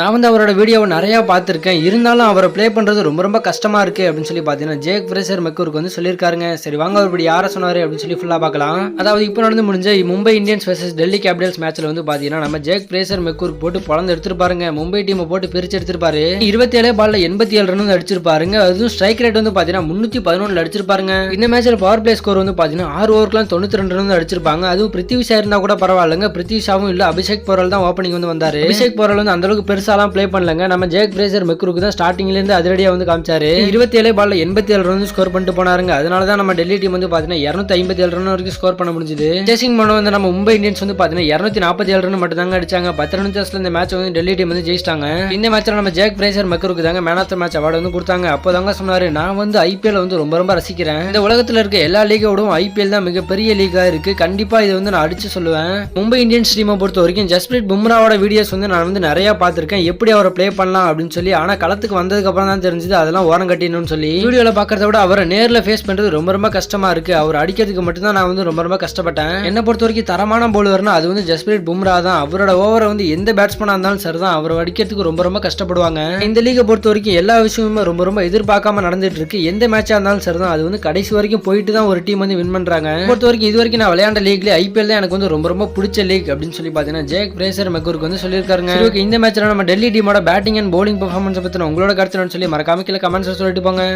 நான் வந்து அவரோட வீடியோவை நிறையா பார்த்துருக்கேன். இருந்தாலும் அவரை ப்ளே பண்ணுறது ரொம்ப ரொம்ப கஷ்டமாக இருக்கு அப்படின்னு சொல்லி பார்த்தீங்கன்னா ஜேக் பிரேசர் மெக்கூருக்கு வந்து சொல்லியிருக்காருங்க. சரி வாங்க அவர் இப்படி யாரை சொன்னார் அப்படின்னு சொல்லி ஃபுல்லாக பார்க்கலாம். அதாவது இப்போ நடந்து முடிஞ்ச Mumbai Indians versus Delhi Capitals மேட்ச்சில் வந்து பார்த்தீங்கன்னா நம்ம ஜேக் பிரேசர் மெக்கூர் போட்டு பொழந்து எடுத்திருப்பாருங்க. மும்பை டீமை போட்டு பிரித்து எடுத்திருப்பாரு. இருபத்தி ஏழு பாலில் எண்பத்தி ஏழு ரன் வந்து அடிச்சிருப்பாருங்க. அதுவும் ஸ்ட்ரைக் ரேட் வந்து பார்த்தீங்கன்னா முன்னூற்றி பதினொன்றுல அடிச்சிருப்பாருங்க. இந்த மேட்சில் பவர் பிளே ஸ்கோர் வந்து பார்த்தீங்கன்னா ஆறு ஓவருக்குலாம் தொண்ணூற்றி ரெண்டு ரன் வந்து அடிச்சிருப்பாங்க. அதுவும் பிருத்திவிஷா இருந்தால் கூட பரவாயில்லைங்க. பிருத்திவிஷாவும் இல்லை அபிஷேக் போரல் தான் ஓப்பனிங் வந்து வந்தார். அபிஷேக் போரல் வந்து அந்த அளவுக்கு பெருசாலாம் ப்ளே பண்ணலங்க. நம்ம ஜேக் பிரேசர் மெக்ருக்கு தான் ஸ்டார்டிங்ல இருந்து அதிரடியா வந்து காமிச்சாரு. இருபத்தி ஏழு பால்ல எண்பத்தி ஏழு ரன் ஸ்கோர் பண்ணிட்டு போனாருங்க. அதனால தான் நம்ம டெல்லி டீம் வந்து பாத்தீங்கன்னா இருநூத்தி ஐம்பத்தி ஏழு ரன் வரைக்கும் ஸ்கோர் பண்ண முடிஞ்சது. சேசிங் பண்ண வந்து நம்ம மும்பை இந்தியன்ஸ் வந்து பாத்தீங்கன்னா இருநூத்தி நாற்பத்தி ஏழு ரன் மட்டும் தாங்க அடிச்சாங்க. பத்து ரன் சாஸ்ல இந்த மேட்ச் வந்து டெல்லி டீம் வந்து ஜெயிச்சிட்டாங்க. இந்த மேட்ச்ல நம்ம ஜேக் பிரேசர் மெக்ருக்கு தாங்க man of the match award வந்து கொடுத்தாங்க. அப்போதாங்க சொன்னாரு நான் வந்து ஐபிஎல் வந்து ரொம்ப ரொம்ப ரசிக்கிறேன். இந்த உலகத்துல இருக்க எல்லா லீகோடும் ஐபிஎல் தான் மிகப்பெரிய லீகா இருக்கு. கண்டிப்பா இது வந்து நான் அடிச்சு சொல்லுவேன். மும்பை இந்தியன்ஸ் டீமை பொறுத்த வரைக்கும் ஜஸ்பிரீத் பும்ராவோட வீடியோஸ் வந்து நான் வந்து நிறைய பார்த்திருக்கேன். எப்படி அவரை ப்ளே பண்ணலாம் அப்படின்னு சொல்லி ஆனால் களத்துக்கு வந்ததுக்கப்புறம் தான் தெரிஞ்சது அதெல்லாம் ஓரம் கட்டிடணும்னு சொல்லி. வீடியோவில் பார்க்கறத விட அவரை நேரில் ஃபேஸ் பண்ணுறது ரொம்ப ரொம்ப கஷ்டமாக இருக்குது அவர் அடிக்கிறதுக்கு மட்டும்தான் நான் வந்து ரொம்ப ரொம்ப கஷ்டப்பட்டேன். என்னை பொறுத்த வரைக்கும் தரமான போலுவர்னா அது வந்து ஜஸ்பிரீத் பும்ரா தான். அவரோட ஓவரை வந்து எந்த பேட்ஸ்மனாக இருந்தாலும் சரி தான் அவர் அடிக்கிறதுக்கு ரொம்ப ரொம்ப கஷ்டப்படுவாங்க. இந்த லீகை பொறுத்த வரைக்கும் எல்லா விஷயமுமே ரொம்ப ரொம்ப எதிர்பார்க்காம நடந்துட்டு இருக்கு. எந்த மேட்சாக இருந்தாலும் சரி தான் அது வந்து கடைசி வரைக்கும் போயிட்டு தான் ஒரு டீம் வந்து வின் பண்ணுறாங்க பொறுத்த வரைக்கும் இது வரைக்கும் நான் விளையாண்ட லீக்ல ஐபிஎல் தான் எனக்கு வந்து ரொம்ப ரொம்ப பிடிச்ச லீக் அப்படின்னு சொல்லி பார்த்தீங்கன்னா ஜேக் பிரேசர் மெக்கூருக்கு வந்து சொல்லியிருக்காருங்க. இந்த மேட்ச்ல நம்ம டெல்லி டீமோட பேட்டிங் அண்ட் போலிங் பெர்ஃபார்மன்ஸ் பத்தின உங்களோட கருத்துன்னு சொல்லி மறக்காம கீழே கமெண்ட்ஸ் சொல்லிட்டு போங்க.